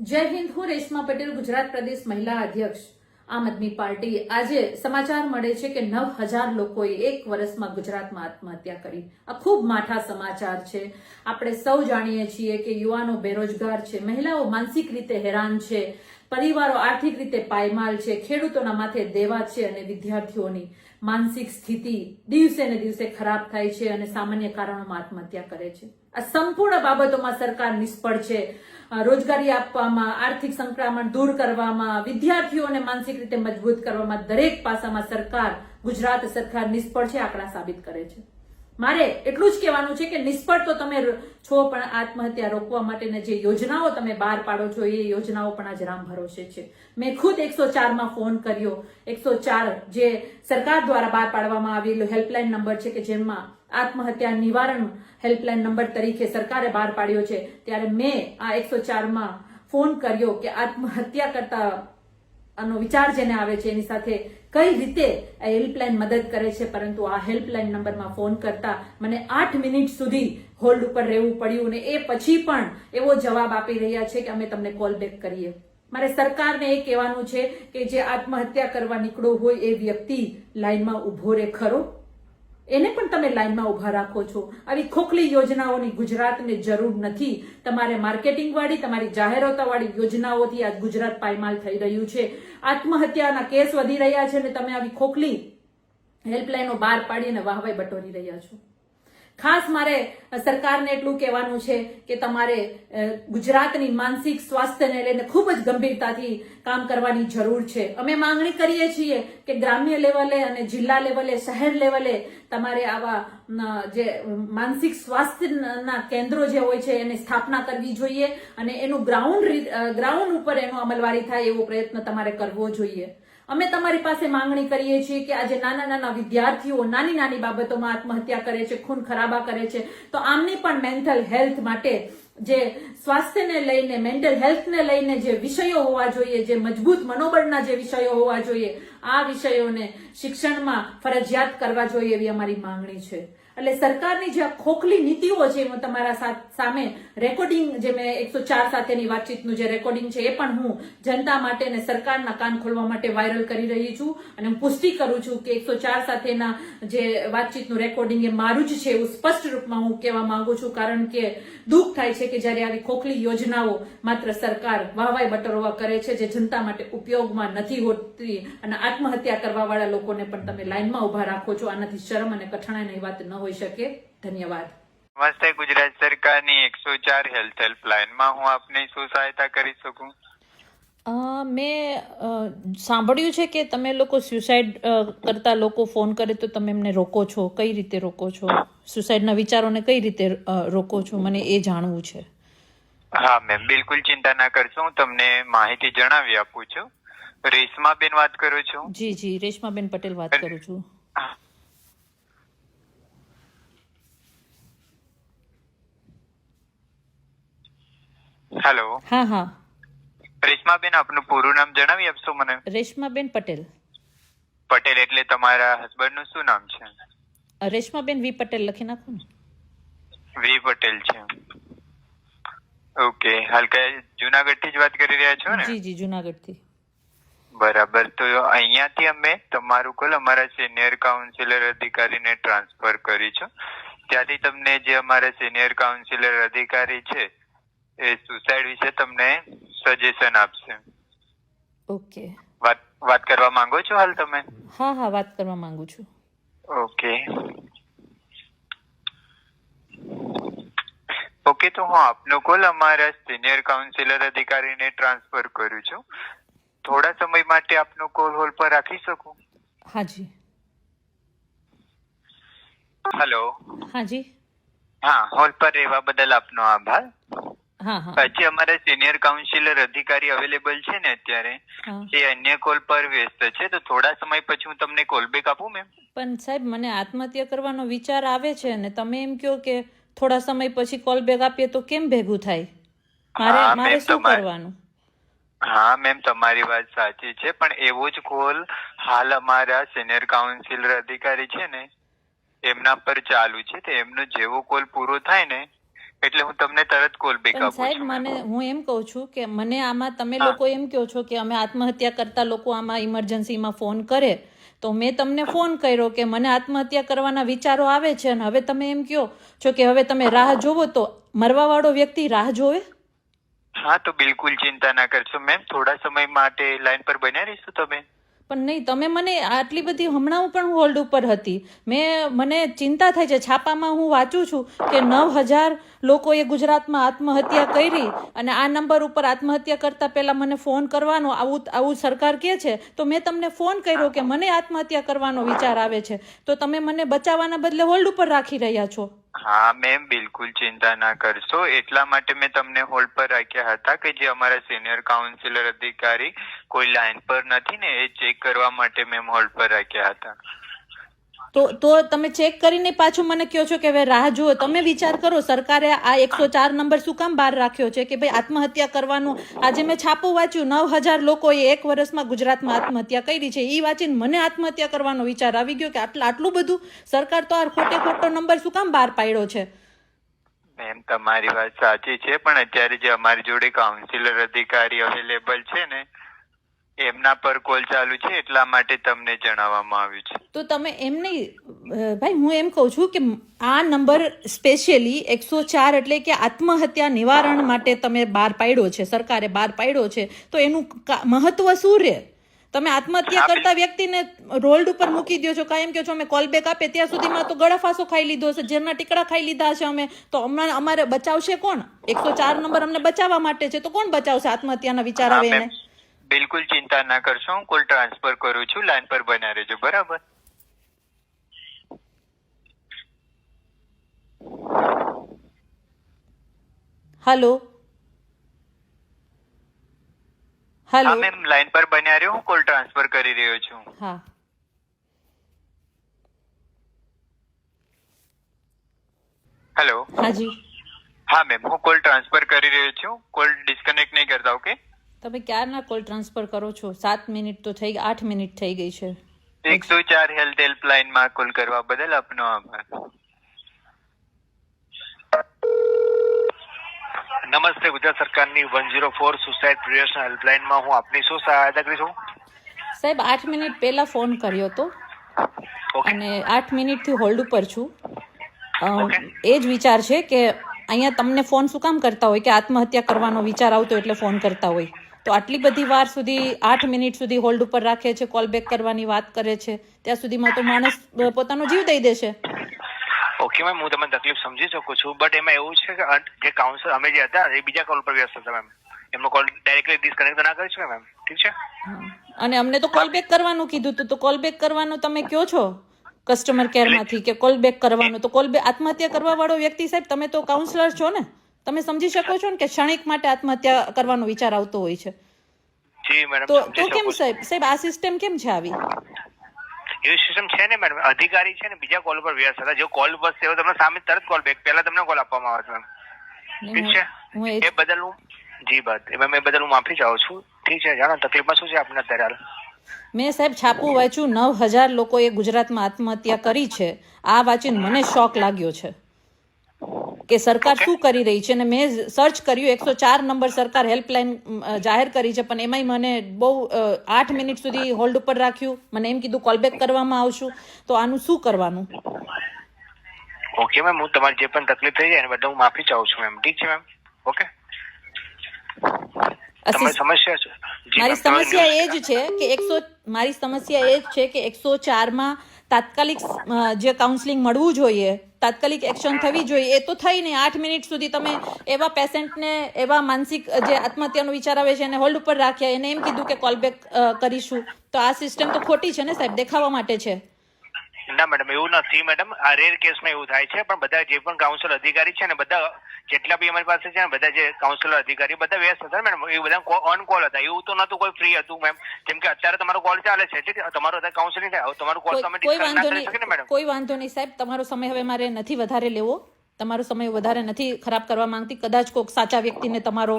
જય હિન્દ, હું રેશમા પટેલ, ગુજરાત પ્રદેશ મહિલા અધ્યક્ષ. આમ આદમી પાર્ટી આજે સમાચાર મળે છે કે નવ હજાર લોકોએ એક વર્ષમાં ગુજરાતમાં આત્મહત્યા કરી. આ ખૂબ માઠા સમાચાર છે. આપણે સૌ જાણીએ છીએ કે યુવાનો બેરોજગાર છે, મહિલાઓ માનસિક રીતે હેરાન છે, પરિવારો આર્થિક રીતે પાયમાલ છે, ખેડૂતોના માથે દેવા છે અને વિદ્યાર્થીઓની માનસિક સ્થિતિ દિવસે ને દિવસે ખરાબ થાય છે અને સામાન્ય કારણોમાં આત્મહત્યા કરે છે. આ સંપૂર્ણ બાબતોમાં સરકાર નિષ્ફળ છે. રોજગારી આપવામાં, આર્થિક સંક્રમણ દૂર કરવામાં, વિદ્યાર્થીઓને માનસિક રીતે મજબૂત કરવામાં દરેક પાસામાં સરકાર, ગુજરાત સરકાર નિષ્ફળ છે, આંકડા સાબિત કરે છે. મારે એટલું જ કહેવાનું છે કે નિષ્ફળ તો તમે છો, પણ આત્મહત્યા રોકવા માટેની જે યોજનાઓ તમે બહાર પાડો છો, એ યોજનાઓ પણ આજ રામ ભરોસે છે. મેં ખુદ એકસો ચારમાં ફોન કર્યો. એકસો ચાર જે સરકાર દ્વારા બહાર પાડવામાં આવેલો હેલ્પલાઇન નંબર છે કે જેમાં આત્મહત્યા નિવારણ હેલ્પલાઇન નંબર તરીકે સરકારે બહાર પાડ્યો છે, ત્યારે મેં આ એકસો ચારમાં ફોન કર્યો કે આત્મહત્યા કરતા આનો વિચાર જેને આવે છે, એની સાથે કઈ રીતે આ હેલ્પલાઇન મદદ કરે છે, પરંતુ આ હેલ્પલાઇન નંબરમાં ફોન કરતા મને આઠ મિનિટ સુધી હોલ્ડ ઉપર રહેવું પડ્યું ને એ પછી પણ એવો જવાબ આપી રહ્યા છે કે અમે તમને કોલ બેક કરીએ. મારે સરકારને એ કહેવાનું છે કે જે આત્મહત્યા કરવા નીકળ્યો હોય એ વ્યક્તિ લાઈનમાં ઊભો રહે ખરો. એને પણ તમે લાઈનમાં ઊભા રાખો છો. આવી ખોખલી યોજનાઓની ગુજરાતને જરૂર નથી. તમારે માર્કેટિંગવાળી, તમારી જાહેરાતવાળી યોજનાઓથી આજ ગુજરાત પાયમાલ થઈ રહ્યું છે. આત્મહત્યાના કેસ વધી રહ્યા છે અને તમે આવી ખોખલી હેલ્પલાઇનો બહાર પાડીને વાહવાઈ બટોરી રહ્યા છો. ખાસ મારે સરકારને એટલું કહેવાનું છે કે તમારે ગુજરાતની માનસિક સ્વાસ્થ્યને લઈને ખૂબ જ ગંભીરતાથી કામ કરવાની જરૂર છે. અમે માંગણી કરીએ છીએ કે ગ્રામ્ય લેવલે અને જિલ્લા લેવલે, શહેર લેવલે તમારે આવા જે માનસિક સ્વાસ્થ્યના કેન્દ્રો જે હોય છે એની સ્થાપના કરવી જોઈએ અને એનું ગ્રાઉન્ડ ગ્રાઉન્ડ ઉપર એનો અમલવારી થાય એવો પ્રયત્ન તમારે કરવો જોઈએ. અમે તમારી પાસે માંગણી કરીએ છીએ કે આજે નાના નાના વિદ્યાર્થીઓ નાની નાની બાબતોમાં આત્મહત્યા કરે છે, ખૂન ખરાબા કરે છે. તો આમની પણ મેન્ટલ હેલ્થ માટે જે સ્વાસ્થ્યને લઈને મેન્ટલ હેલ્થને લઈને જે વિષયો હોવા જોઈએ, જે મજબૂત મનોબળના જે વિષયો હોવા જોઈએ, આ વિષયોને શિક્ષણમાં ફરજિયાત કરવા જોઈએ એવી અમારી માંગણી છે. એટલે સરકારની જે આ ખોખલી નીતિઓ છે હું તમારા સામે રેકોર્ડિંગ જે મેં એકસો ચાર સાથેની વાતચીતનું જે રેકોર્ડિંગ છે એ પણ હું જનતા માટે અને સરકારના કાન ખોલવા માટે વાયરલ કરી રહી છું. અને હું પુષ્ટિ કરું છું કે એકસો ચાર સાથેના જે વાતચીતનું રેકોર્ડિંગ એ મારું જ છે એવું સ્પષ્ટ રૂપમાં હું કહેવા માંગુ છું. કારણ કે દુઃખ થાય છે કે જ્યારે આવી ખોખલી યોજનાઓ માત્ર સરકાર વાહવાય બટરવા કરે છે, જે જનતા માટે ઉપયોગમાં નથી હોતી અને આત્મહત્યા કરવાવાળા લોકોને પણ તમે લાઇનમાં ઊભા રાખો છો. આનાથી શરમ અને કઠણાઈની વાત ન હોઈ શકે? ધન્યવાદ. નમસ્તે ગુજરાત સરકારની એકસો ચાર હેલ્થ હેલ્પલાઇનમાં હું આપની શું સહાયતા કરી શકું? અ, મેં સાંભળ્યું છે કે તમે લોકો સ્યુસાઇડ કરતા લોકો ફોન કરે તો તમે એમને રોકો છો? કઈ રીતે રોકો છો? સુસાઇડના વિચારોને કઈ રીતે રોકો છો? મને એ જાણવું છે. હા મેમ બિલકુલ ચિંતા ના કરશો. હું તમને માહિતી જણાવી આપું છું. રેશમાબેન વાત કરું છું? જી જી રેશમાબેન પટેલ વાત કરું છું. હેલો હા હા. રેશમાબેન આપનું પૂરું નામ જણાવી આપશો મને? રેશમાબેન પટેલ પટેલ એટલે તમારા હસબન્ડનું શું નામ છે? રેશમાબેન વી પટેલ લખી નાખો ને. વી પટેલ છે. ઓકે હાલ કે જુનાગઢથી જ વાત કરી રહ્યા છો ને? જી જી જુનાગઢથી. બરાબર. તો અહીંયાથી અમે તમારું કોલ અમારા સિનિયર કાઉન્સિલર અધિકારીને ટ્રાન્સફર કરી છે ત્યાંથી તમને જે અમારા સિનિયર કાઉન્સિલર અધિકારી છે એ સુસાઇડ વિશે તમને સજેશન આપશે. ઓકે વાત વાત કરવા માંગો છો હાલ તમે? હા હા વાત કરવા માંગુ છું. ઓકે ઓકે તો હું આપનો કોલ અમારા સિનિયર કાઉન્સિલર અધિકારીને ટ્રાન્સફર કરું છું. થોડા સમય માટે આપનો કોલ હોલ પર રાખી શકું? હા જી. હેલો હા જી. હા હોલ પર રહેવા બદલ આપનો આભાર. હા અમારે સિનિયર કાઉન્સિલર અધિકારી અવેલેબલ છે ને અત્યારે એ અન્ય કોલ પર વ્યસ્ત છે તો થોડા સમય પછી હું તમને કોલ બેક આપું મેમ પણ સાહેબ મને આત્મહત્યા કરવાનો વિચાર આવે છે ને તમે એમ કહો કે થોડા સમય પછી કોલ બેક આપીએ તો કેમ ભેગું થાય? મારે મારે શું કરવાનું? હા મેમ તમારી વાત સાચી છે પણ એવો જ કોલ હાલ અમારા સિનિયર કાઉન્સિલર અધિકારી છે ને એમના પર ચાલુ છે તો એમનો જેવો કોલ પૂરો થાય ને એટલે હું તમને તરત કોલ બેક આપું સાહેબ મને હું એમ કહું છું કે મને આમાં તમે લોકો એમ કહો છો કે અમે આત્મહત્યા કરતા લોકો આમાં ઇમરજન્સીમાં ફોન કરે તો મેં તમને ફોન કર્યો કે મને આત્મહત્યા કરવાના વિચારો આવે છે અને હવે તમે એમ કહો છો કે હવે તમે રાહ જોવો તો મરવાવાળો વ્યક્તિ રાહ જોવે? હા તો બિલકુલ ચિંતા ના કરશો મેમ થોડા સમય માટે લાઈન પર બન્યા રહીશું તમે? પણ નહીં, તમે મને આટલી બધી હમણાં હું પણ હોલ્ડ ઉપર હતી. મેં, મને ચિંતા થાય છે. છાપામાં હું વાંચું છું કે નવ હજાર લોકોએ ગુજરાતમાં આત્મહત્યા કરી અને આ નંબર ઉપર આત્મહત્યા કરતા પહેલા મને ફોન કરવાનો, આવું આવું સરકાર કહે છે, તો મેં તમને ફોન કર્યો કે મને આત્મહત્યા કરવાનો વિચાર આવે છે. તો તમે મને બચાવવાના બદલે હોલ્ડ ઉપર રાખી રહ્યા છો. હા મેમ બિલકુલ ચિંતા ના કરશો. એટલા માટે મેં તમને હોલ્ડ પર રાખ્યા હતા કે જે અમારા સિનિયર કાઉન્સિલર અધિકારી કોઈ લાઈન પર નથી ને, એ ચેક કરવા માટે મેમ હોલ્ડ પર રાખ્યા હતા. તો તો તમે ચેક કરીને પાછું મને કહો છો કે હવે રાહ જુઓ. તમે વિચાર કરો, સરકારે આ એકસો ચાર નંબર શું કામ બહાર રાખ્યો છે કે ભાઈ આત્મહત્યા કરવાનું? આજે મેં છાપું વાંચ્યું, નવ હજાર લોકોએ એક વર્ષમાં ગુજરાતમાં આત્મહત્યા કરી છે. એ વાંચીને મને આત્મહત્યા કરવાનો વિચાર આવી ગયો કે આટલા, આટલું બધું સરકાર તો આ ખોટે ખોટો નંબર શું કામ બહાર પાડ્યો છે? મેમ, તમારી વાત સાચી છે, પણ અત્યારે જે અમારી જોડે કાઉન્સિલર અધિકારી અવેલેબલ છે ને એમના પર કોલ ચાલુ છે એટલા માટે તમને જણાવવામાં આવ્યું છે. તો તમે એમ નહીં ભાઈ હું એમ કહું છું કે આ નંબર સ્પેશિયલી એકસો ચાર એટલે કે આત્મહત્યા નિવારણ માટે તમે બહાર પાડ્યો છે સરકારે બહાર પાડ્યો છે તો એનું મહત્વ શું રહે? તમે આત્મહત્યા કરતા વ્યક્તિને રોલ્ડ ઉપર મૂકી દો છો કાયમ કહો છો અમે કોલ બેક આપે ત્યાં સુધીમાં તો ગળાફાસો ખાઈ લીધો છે ઝેરના ટીકડા ખાઈ લીધા છે અમે તો હમણાં અમારે બચાવશે કોણ? એકસો ચાર નંબર અમને બચાવવા માટે છે તો કોણ બચાવશે આત્મહત્યાના વિચાર આવે. એને? બિલકુલ ચિંતા ના કરશો હું કોલ ટ્રાન્સફર કરું છું લાઈન પર બન્યા રહેજો બરાબર? હલો હા હલો મેમ લાઈન પર બન્યા રહ્યો હું કોલ ટ્રાન્સફર કરી રહ્યો છું. હા. હેલો હાજી. હા મેમ હું કોલ ટ્રાન્સફર કરી રહ્યો છું કોલ ડિસ્કનેક્ટ નહીં કરતા ઓકે તમે ક્યારના કોલ ટ્રાન્સફર કરો છો? સાત મિનિટ તો થઈ આઠ મિનિટ થઈ ગઈ છે. એકસો ચાર હેલ્થ હેલ્પલાઇનમાં કોલ કરવા બદલ આપનો આભાર. નમસ્તે ગુજરાત સરકારની one zero four suicide prevention હેલ્પલાઇનમાં હું આપની શું સહાયતા કરી છું? સાહેબ આઠ મિનિટ પહેલા ફોન કર્યો હતો અને આઠ મિનિટથી હોલ્ડ ઉપર છું. એ જ વિચાર છે કે અહીંયા તમને ફોન શું કામ કરતા હોય? કે આત્મહત્યા કરવાનો વિચાર આવતો એટલે ફોન કરતા હોય. તો આટલી બધી વાર સુધી આઠ મિનિટ સુધી હોલ્ડ ઉપર રાખે છે કોલ બેક કરવાની વાત કરે છે ત્યાં સુધીમાં તો માણસ પોતાનો જીવ દઈ દેશે. ઓકે મેમ હું તમને તકલીફ સમજી શકું છું બટ એમાં એવું છે કે જે કાઉન્સલર અમે જે હતા એ બીજા કોલ પર વ્યસ્ત હતા મેમ એમનો કોલ ડાયરેક્ટલી ડિસ્કનેક્ટ ના કરી છે મેમ ઠીક છે? અને અમને તો કોલ બેક કરવાનું કીધું હતું તો કોલ બેક કરવાનું તમે કયો છો? કસ્ટમર કેરમાંથી કે કોલ બેક કરવાનું? તો કોલ બેક આત્મહત્યા કરવા વાળો વ્યક્તિ સાહેબ તમે તો કાઉન્સલર છો ને? તમે સમજી શકો છો ને કે ક્ષણિક માટે આત્મહત્યા કરવાનો વિચાર આવતો હોય છે. જી મેડમ તો તો કેમ સાહેબ? સાહેબ આ સિસ્ટમ કેમ છે આવી? એવી સિસ્ટમ છે ને મેડમ અધિકારી છે ને બીજા કોલ પર વ્યસ્ત હતા. જો કોલ બસ છે તમને સામે તરત કોલ બેક પહેલા તમને કોલ આપવામાં આવે છે ઠીક છે? હું એ બદલ હું જી બાત એમાં મેં બદલ હું માફી ચાહું છું. ઠીક છે જાણો તકલીફમાં શું છે આપને અત્યારે હાલ? મેં સાહેબ છાપું વાંચ્યું નવ હજાર લોકોએ ગુજરાતમાં આત્મહત્યા કરી છે. આ વાંચીને મને શોક લાગ્યો છે. કે સરકાર શું કરી રહી છે અને મેં સર્ચ કર્યું એકસો ચાર નંબર સરકાર હેલ્પલાઇન જાહેર કરી છે પણ એમાંય મને બહુ આઠ મિનિટ સુધી હોલ્ડ ઉપર રાખ્યું. મને એમ કીધું કોલબેક કરવામાં આવશું. તો આનું શું કરવાનું? ઓકે મેમ હું તમારી જે પણ તકલીફ થઈ જાય એને બદલે હું માફી ચાહું છું મેમ ઠીક છે મેમ ઓકે સમસ્યા છે? મારી સમસ્યા એ જ છે કે એકસો મારી સમસ્યા એ જ છે કે એકસો ચારમાં તાત્કાલિક જે કાઉન્સેલિંગ મળવું જોઈએ, તાત્કાલિક એક્શન થવી જોઈએ, એ તો થઈ નહીં. આઠ મિનિટ સુધી તમે એવા પેશન્ટને એવા માનસિક, જે આત્મહત્યાનો વિચાર આવે છે એને હોલ્ડ ઉપર રાખ્યા, એને એમ કીધું કે કોલબેક કરીશું. તો આ સિસ્ટમ તો ખોટી છે ને સાહેબ? દેખાવા માટે છે. ના મેડમ એવું નથી મેડમ આ રેર કેસમાં એવું થાય છે, પણ બધા જે પણ કાઉન્સિલ અધિકારી છે ને, બધા જેટલા બી અમારી પાસે છે ને બધા જે કાઉન્સિલર અધિકારી બધા વ્યસ્ત હતા મેડમ એ બધા ઓન કોલ હતા. એવું તો નતું કોઈ ફ્રી હતું મેમ જેમ કે અત્યારે તમારો કોલ ચાલે છે. એટલે તમારો અત્યારે કાઉન્સિલિંગ થાય. તમારો કોલ તમે ડિસ્કસ ના કરી શકે ને મેડમ કોઈ વાંધો નહીં સાહેબ. તમારો સમય હવે મારે નથી વધારે લેવો. તમારો સમય વધારે નથી ખરાબ કરવા માંગતી કદાચ કોઈક સાચા વ્યક્તિને તમારો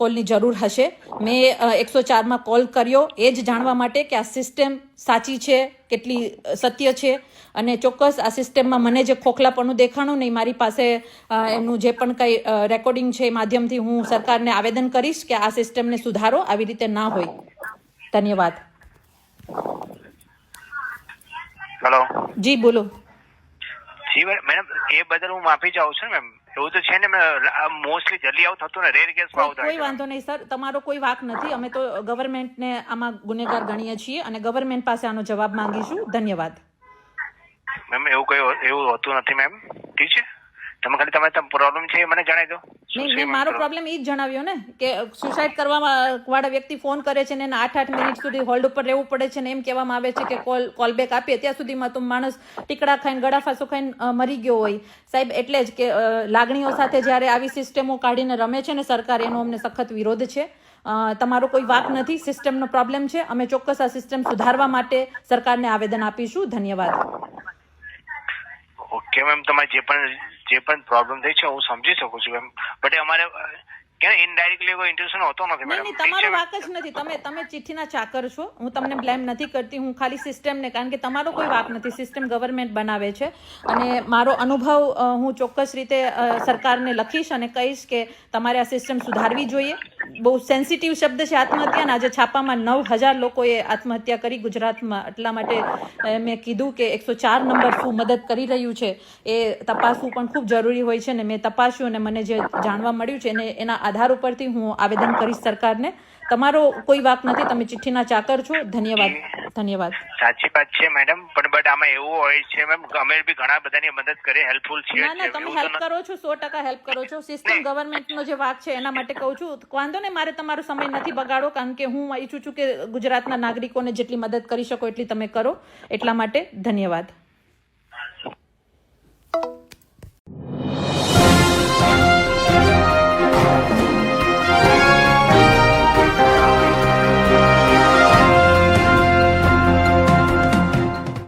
કોલની જરૂર હશે. મેં એકસો ચારમાં કોલ કર્યો. એ જ જાણવા માટે કે આ સિસ્ટમ સાચી છે કેટલી સત્ય છે. અને ચોક્કસ આ સિસ્ટમમાં મને જે ખોખલાપણું દેખાણું નહીં મારી પાસે એનું એમનું જે પણ કંઈ રેકોર્ડિંગ છે એ માધ્યમથી હું સરકારને આવેદન કરીશ કે આ સિસ્ટમને સુધારો આવી રીતે ના હોય. ધન્યવાદ. હેલો જી બોલો. જી મેડમ એ બદલ હું માફી ચાહું છું મેમ. એવું તો છે ને મોસ્ટલી જલ્દી આવું થતું ને રેર કેસમાં આવું કોઈ વાંધો નહીં સર. તમારો કોઈ વાક નથી. અમે તો ગવર્મેન્ટને આમાં ગુનેગાર ગણીએ છીએ અને ગવર્મેન્ટ પાસે આનો જવાબ માંગીશું. ધન્યવાદ. મેમ એવું કઈ એવું હોતું નથી મેમ. ઠીક છે? તમે ખાલી તમે પ્રોબ્લેમ છે મને જણાવી દો. નહીં મેં મારો પ્રોબ્લેમ એ જ જણાવ્યો ને કે સુસાઇડ કરવા વાળા વ્યક્તિ ફોન કરે છે ને એને આઠ આઠ મિનિટ સુધી હોલ્ડ ઉપર રહેવું પડે છે ને એમ કહેવામાં આવે છે કે કોલ કોલ બેક આપીએ ત્યાં સુધીમાં તો માણસ ટીકડા ખાઈને ગળાફાસો ખાઈને મરી ગયો હોય. સાહેબ એટલે જ કે લાગણીઓ સાથે જ્યારે આવી સિસ્ટમો કાઢીને રમે છે ને સરકાર એનો અમને સખત વિરોધ છે. તમારો કોઈ વાક નથી સિસ્ટમનો પ્રોબ્લેમ છે. અમે ચોક્કસ આ સિસ્ટમ સુધારવા માટે સરકારને આવેદન આપીશું. ધન્યવાદ. ઓકે મેમ તમારે જે પણ જે પણ પ્રોબ્લેમ થઈ છે હું સમજી શકું છું એમ. બટ અમારે કે ઇનડાયરેક્ટલી કોઈ ઇન્ટેન્શન હોતો નથી મેડમ તમારો વાક જ નથી. તમે તમે ચિઠ્ઠીના ચાકર છો. હું તમને બ્લેમ નથી કરતી. હું ખાલી સિસ્ટમને કારણ કે તમારો કોઈ વાક નથી. સિસ્ટમ ગવર્મેન્ટ બનાવે છે. અને મારો અનુભવ હું ચોક્કસ રીતે સરકારને લખીશ અને કહીશ કે તમારે આ સિસ્ટમ સુધારવી જોઈએ. બહુ સેન્સિટિવ શબ્દ છે આત્મહત્યા અને આજે છાપામાં નવ હજાર લોકોએ આત્મહત્યા કરી. ગુજરાતમાં એટલા માટે મેં કીધું કે એકસો ચાર નંબર શું મદદ કરી રહ્યું છે એ તપાસવું પણ ખૂબ જરૂરી હોય છે ને મેં તપાસ્યું અને મને જે જાણવા મળ્યું છે એને, એના આધાર ઉપરથી હું આવેદન કરીશ સરકારને. તમારો કોઈ વાક નથી તમે ચિઠ્ઠીના ચાકર છો. ધન્યવાદ ધન્યવાદ. સાચી વાત છે મેડમ પણ બટ આમાં એવું હોય છે મેમ અમે બી ઘણા બધાની મદદ કરે હેલ્પફુલ છે ના ના તમે હેલ્પ કરો છો સો ટકા હેલ્પ કરો છો. સિસ્ટમ ગવર્મેન્ટનો જે વાક છે એના માટે કહું છું વાંધો ને મારે તમારો સમય નથી બગાડો કારણ કે હું ઈચ્છું છું કે ગુજરાતના નાગરિકોને જેટલી મદદ કરી શકો એટલી તમે કરો. એટલા માટે ધન્યવાદ.